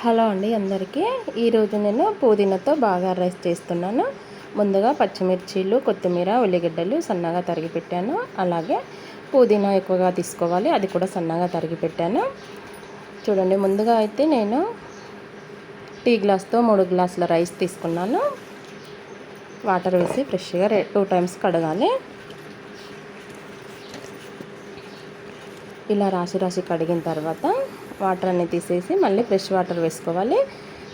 Hello అండి అందరికీ. ఈరోజు నేను పుదీనాతో బాగా రైస్ చేస్తున్నాను. ముందుగా పచ్చిమిర్చీలు కొత్తిమీర ఉల్లిగడ్డలు సన్నగా తరిగి పెట్టాను. అలాగే పుదీనా ఎక్కువగా తీసుకోవాలి అది కూడా సన్నగా తరిగి పెట్టాను. చూడండి ముందుగా అయితే నేను టీ గ్లాస్తో మూడు గ్లాసుల రైస్ తీసుకున్నాను. వాటర్ వేసి ఫ్రెష్గా టూ టైమ్స్ కడగాలి. ఇలా రాసి రాసి కడిగిన తర్వాత వాటర్ అన్ని తీసేసి మళ్ళీ ఫ్రెష్ వాటర్ వేసుకోవాలి.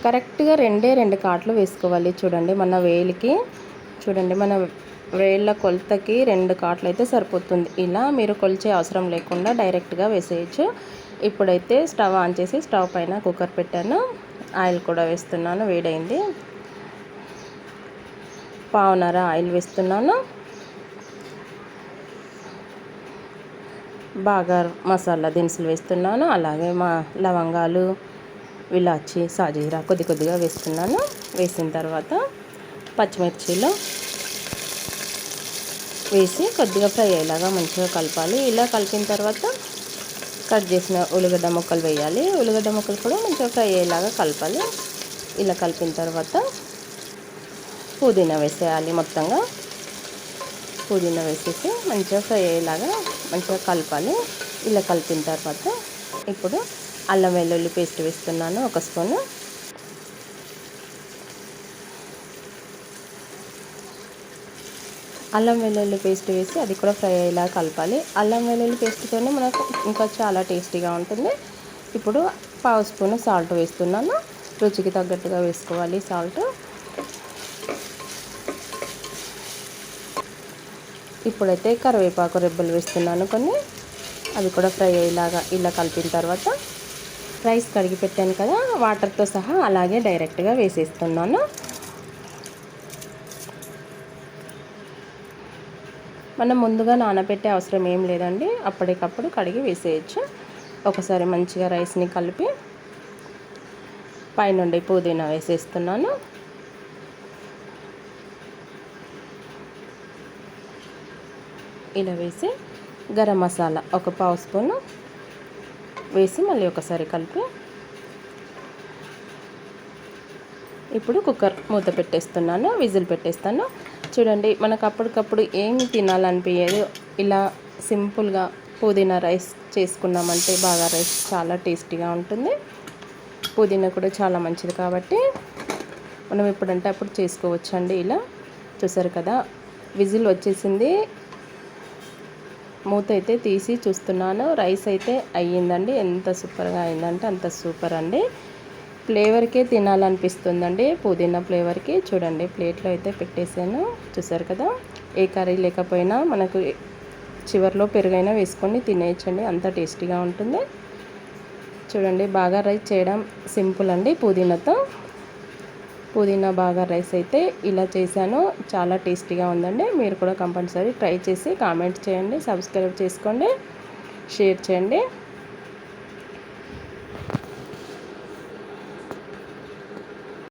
కరెక్ట్గా రెండే రెండు కాట్లు వేసుకోవాలి. చూడండి మన వేలికి చూడండి మన వేళ్ళ కొలతకి రెండు కాట్లు అయితే సరిపోతుంది. ఇలా మీరు కొలిచే అవసరం లేకుండా డైరెక్ట్గా వేసేయచ్చు. ఇప్పుడైతే స్టవ్ ఆన్ చేసి స్టవ్ పైన కుక్కర్ పెట్టాను. ఆయిల్ కూడా వేస్తున్నాను వేడైంది. పావునర ఆయిల్ వేస్తున్నాను. బాగా మసాలా దినుసులు వేస్తున్నాను. అలాగే మా లవంగాలు ఇలాచి సాజీరా కొద్ది కొద్దిగా వేస్తున్నాను. వేసిన తర్వాత పచ్చిమిర్చిలో వేసి కొద్దిగా ఫ్రై అయ్యేలాగా మంచిగా కలపాలి. ఇలా కలిపిన తర్వాత కట్ చేసిన ఉల్లిగడ్డ ముక్కలు వేయాలి. ఉల్లిగడ్డ ముక్కలు కూడా మంచిగా ఫ్రై అయ్యేలాగా కలపాలి. ఇలా కలిపిన తర్వాత పుదీనా వేసేయాలి మొత్తంగా. పుదీనా వేసేసి మంచిగా ఫ్రై అయ్యేలాగా మంచిగా కలపాలి. ఇలా కలిపిన తర్వాత ఇప్పుడు అల్లం వెల్లుల్లి పేస్ట్ వేస్తున్నాను ఒక స్పూను. అల్లం వెల్లుల్లి పేస్ట్ వేసి అది కూడా ఫ్రై అయ్యేలా కలపాలి. అల్లం వెల్లుల్లి పేస్ట్తోనే మనకు ఇంకా చాలా టేస్టీగా ఉంటుంది. ఇప్పుడు పావు స్పూన్ సాల్ట్ వేస్తున్నాను. రుచికి తగ్గట్టుగా వేసుకోవాలి సాల్ట్. ఇప్పుడైతే కరివేపాకు రెబ్బలు వేస్తున్నాను కొన్ని. అవి కూడా ఫ్రై అయ్యేలాగా ఇలా కలిపిన తర్వాత రైస్ కడిగి పెట్టాను కదా వాటర్తో సహా అలాగే డైరెక్ట్గా వేసేస్తున్నాను. మనం ముందుగా నానబెట్టే అవసరం ఏం లేదండి అప్పటికప్పుడు కడిగి వేసేయచ్చు. ఒకసారి మంచిగా రైస్ని కలిపి పైనుండి పుదీనా వేసేస్తున్నాను. ఇలా వేసి గరం మసాలా ఒక పావు స్పూను వేసి మళ్ళీ ఒకసారి కలిపి ఇప్పుడు కుక్కర్ మూత పెట్టేస్తున్నాను విజిల్ పెట్టేస్తాను. చూడండి మనకు అప్పటికప్పుడు ఏం తినాలనిపించదు ఇలా సింపుల్గా పుదీనా రైస్ చేసుకున్నామంటే బాగా రైస్ చాలా టేస్టీగా ఉంటుంది. పుదీనా కూడా చాలా మంచిది కాబట్టి మనం ఎప్పుడంటే అప్పుడు చేసుకోవచ్చండి ఇలా. చూసారు కదా విజిల్ వచ్చేసింది. మూత అయితే తీసి చూస్తున్నాను. రైస్ అయితే అయ్యిందండి. ఎంత సూపర్గా అయిందంటే అంత సూపర్ అండి. ఫ్లేవర్కే తినాలనిపిస్తుందండి. పుదీనా ఫ్లేవర్కి చూడండి. ప్లేట్లో అయితే పెట్టేసాను చూసారు కదా? ఏ కర్రీ లేకపోయినా మనకు చివరిలో పెరుగైనా వేసుకొని తినేయచ్చండి. అంత టేస్టీగా ఉంటుంది. చూడండి బాగా రైస్ చేయడం సింపుల్ అండి పుదీనాతో. పుదీనా బాగా రైస్ అయితే ఇలా చేశాను. చాలా టేస్టీగా ఉందండి. మీరు కూడా కంపల్సరీ ట్రై చేసి కామెంట్ చేయండి సబ్స్క్రైబ్ చేసుకోండి షేర్ చేయండి.